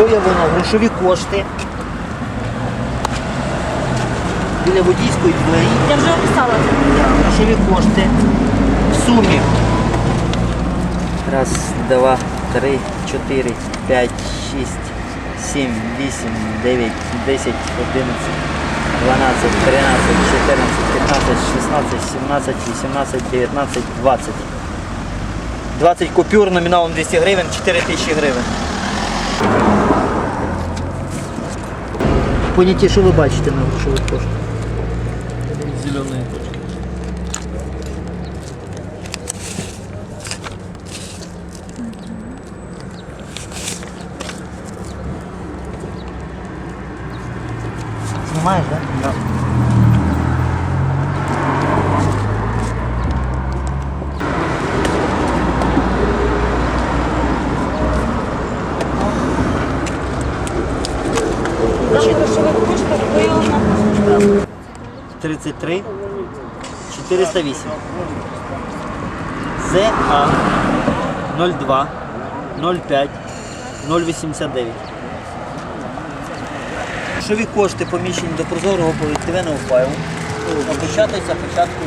виявлено грошові кошти біля водійської двері. Я вже описала це. Грошові кошти в сумі. Раз, два, три, чотири, п'ять, шість, сім, вісім, дев'ять, десять, одинадцять. 12, 13, 14, 15, 16, 17, 18, 19, 20, 20 22, номіналом 200 гривень, 26, 27, 28, Поняті, що ви бачите на грошових Зеленые точки. Снимаешь. Да? Да. 33 408 ЗА 02 05 089. Шові кошти поміщені до прозорого поліетиленового файлу опечатаються початку.